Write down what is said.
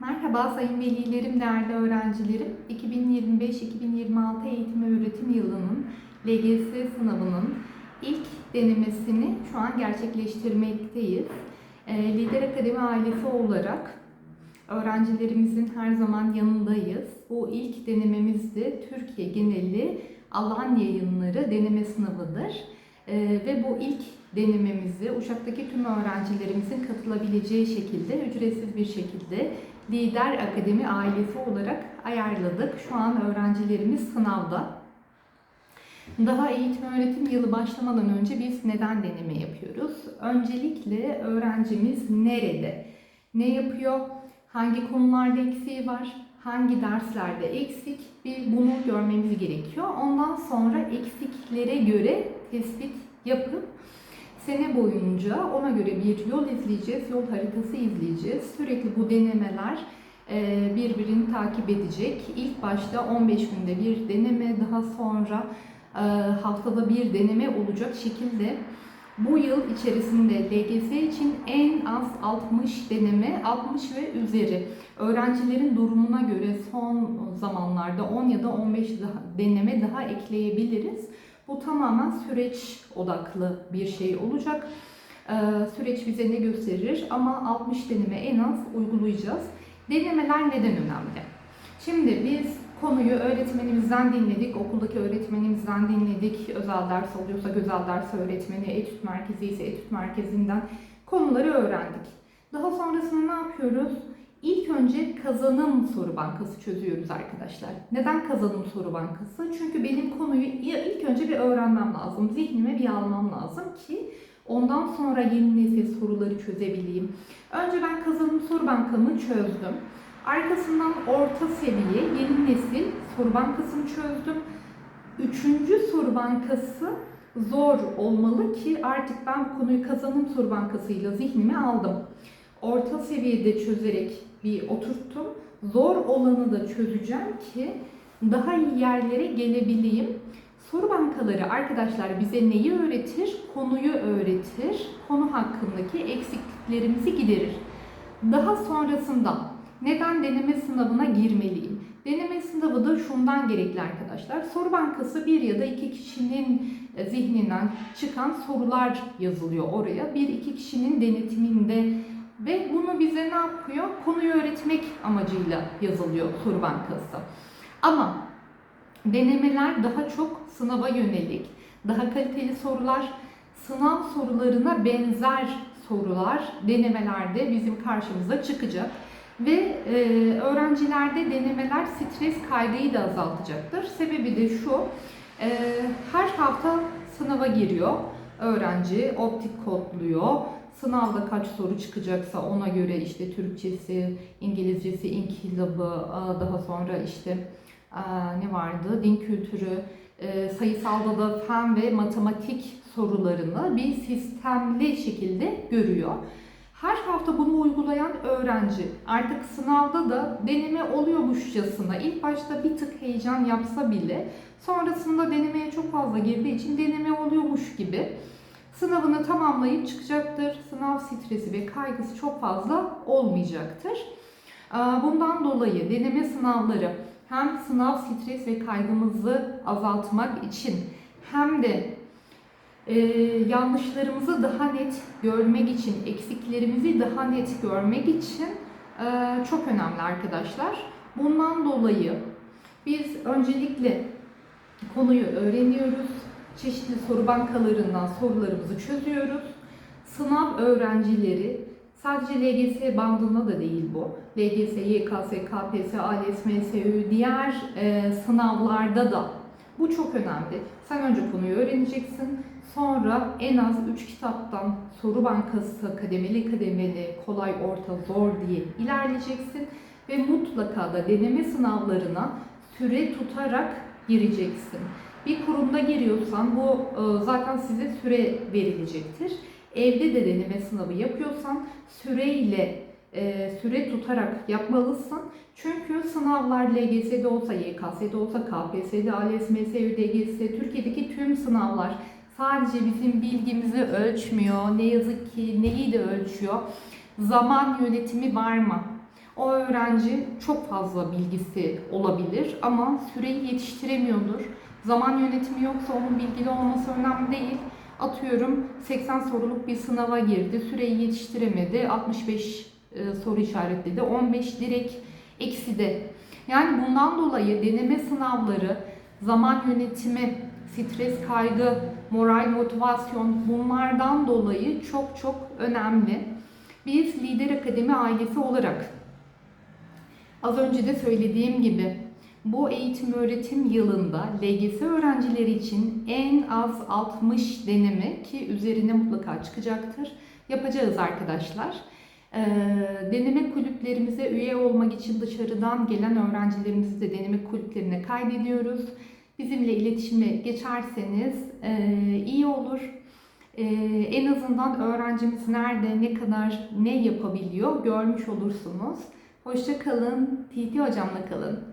Merhaba sayın velilerim, değerli öğrencilerim. 2025-2026 eğitim ve öğretim yılının LGS sınavının ilk denemesini şu an gerçekleştirmekteyiz. Ee, Lider Akademi ailesi olarak öğrencilerimizin her zaman yanındayız. Bu ilk denememiz de Türkiye geneli Allah'ın yayınları deneme sınavıdır. Ee, ve bu ilk denememizi Uşak'taki tüm öğrencilerimizin katılabileceği şekilde, ücretsiz bir şekilde Lider Akademi ailesi olarak ayarladık. Şu an öğrencilerimiz sınavda. Daha eğitim öğretim yılı başlamadan önce biz neden deneme yapıyoruz? Öncelikle öğrencimiz nerede? Ne yapıyor? Hangi konularda eksiği var? Hangi derslerde eksik? Bir bunu görmemiz gerekiyor. Ondan sonra eksiklere göre tespit yapıp sene boyunca ona göre bir yol izleyeceğiz, yol haritası izleyeceğiz. Sürekli bu denemeler e, birbirini takip edecek. İlk başta 15 günde bir deneme, daha sonra e, haftada bir deneme olacak şekilde bu yıl içerisinde LGS için en az 60 deneme, 60 ve üzeri. Öğrencilerin durumuna göre son zamanlarda 10 ya da 15 daha, deneme daha ekleyebiliriz. Bu tamamen süreç odaklı bir şey olacak. Ee, süreç bize ne gösterir ama 60 deneme en az uygulayacağız. Denemeler neden önemli? Şimdi biz konuyu öğretmenimizden dinledik, okuldaki öğretmenimizden dinledik. Özel ders oluyorsa özel ders öğretmeni, etüt merkezi ise etüt merkezinden konuları öğrendik. Daha sonrasında ne yapıyoruz? İlk önce kazanım soru bankası çözüyoruz arkadaşlar. Neden kazanım soru bankası? Çünkü benim konuyu ilk önce bir öğrenmem lazım. Zihnime bir almam lazım ki ondan sonra yeni nesil soruları çözebileyim. Önce ben kazanım soru bankamı çözdüm. Arkasından orta seviye yeni nesil soru bankasını çözdüm. Üçüncü soru bankası zor olmalı ki artık ben bu konuyu kazanım soru bankasıyla zihnime aldım. Orta seviyede çözerek bir oturttum. Zor olanı da çözeceğim ki daha iyi yerlere gelebileyim. Soru bankaları arkadaşlar bize neyi öğretir? Konuyu öğretir. Konu hakkındaki eksikliklerimizi giderir. Daha sonrasında neden deneme sınavına girmeliyim? Deneme sınavı da şundan gerekli arkadaşlar. Soru bankası bir ya da iki kişinin zihninden çıkan sorular yazılıyor oraya. Bir iki kişinin denetiminde ve bunu bize ne yapıyor? Konuyu öğretmek amacıyla yazılıyor soru bankası. Ama denemeler daha çok sınava yönelik, daha kaliteli sorular, sınav sorularına benzer sorular denemelerde bizim karşımıza çıkacak. Ve e, öğrencilerde denemeler stres kaygıyı da azaltacaktır. Sebebi de şu, e, her hafta sınava giriyor öğrenci, optik kodluyor, Sınavda kaç soru çıkacaksa ona göre işte Türkçesi, İngilizcesi, inkılabı, daha sonra işte ne vardı? Din kültürü, sayısalda da fen ve matematik sorularını bir sistemli şekilde görüyor. Her hafta bunu uygulayan öğrenci artık sınavda da deneme oluyormuşçasına ilk başta bir tık heyecan yapsa bile sonrasında denemeye çok fazla girdiği için deneme oluyormuş gibi sınavını tamamlayıp çıkacaktır. Sınav stresi ve kaygısı çok fazla olmayacaktır. Bundan dolayı deneme sınavları hem sınav stres ve kaygımızı azaltmak için hem de e, yanlışlarımızı daha net görmek için, eksiklerimizi daha net görmek için e, çok önemli arkadaşlar. Bundan dolayı biz öncelikle konuyu öğreniyoruz çeşitli soru bankalarından sorularımızı çözüyoruz. Sınav öğrencileri sadece LGS bandında da değil bu. LGS, YKS, KPSS, ALES, MSÜ diğer e, sınavlarda da bu çok önemli. Sen önce konuyu öğreneceksin. Sonra en az 3 kitaptan soru bankası kademeli kademeli, kolay, orta, zor diye ilerleyeceksin. Ve mutlaka da deneme sınavlarına süre tutarak gireceksin. Bir kurumda giriyorsan bu e, zaten size süre verilecektir. Evde de deneme sınavı yapıyorsan süreyle e, süre tutarak yapmalısın. Çünkü sınavlar LGS'de olsa, YKS'de olsa, KPSS'de, ALES, MSÜ, DGS, Türkiye'deki tüm sınavlar sadece bizim bilgimizi ölçmüyor. Ne yazık ki neyi de ölçüyor? Zaman yönetimi var mı? O öğrenci çok fazla bilgisi olabilir ama süreyi yetiştiremiyordur. Zaman yönetimi yoksa onun bilgili olması önemli değil. Atıyorum 80 soruluk bir sınava girdi, süreyi yetiştiremedi, 65 e, soru işaretledi, 15 direkt eksi de. Yani bundan dolayı deneme sınavları, zaman yönetimi, stres, kaygı, moral, motivasyon bunlardan dolayı çok çok önemli. Biz Lider Akademi ailesi olarak az önce de söylediğim gibi bu eğitim öğretim yılında LGS öğrencileri için en az 60 deneme ki üzerine mutlaka çıkacaktır. Yapacağız arkadaşlar. Ee, deneme kulüplerimize üye olmak için dışarıdan gelen öğrencilerimizi de deneme kulüplerine kaydediyoruz. Bizimle iletişime geçerseniz e, iyi olur. E, en azından öğrencimiz nerede, ne kadar, ne yapabiliyor görmüş olursunuz. Hoşça kalın, TT hocamla kalın.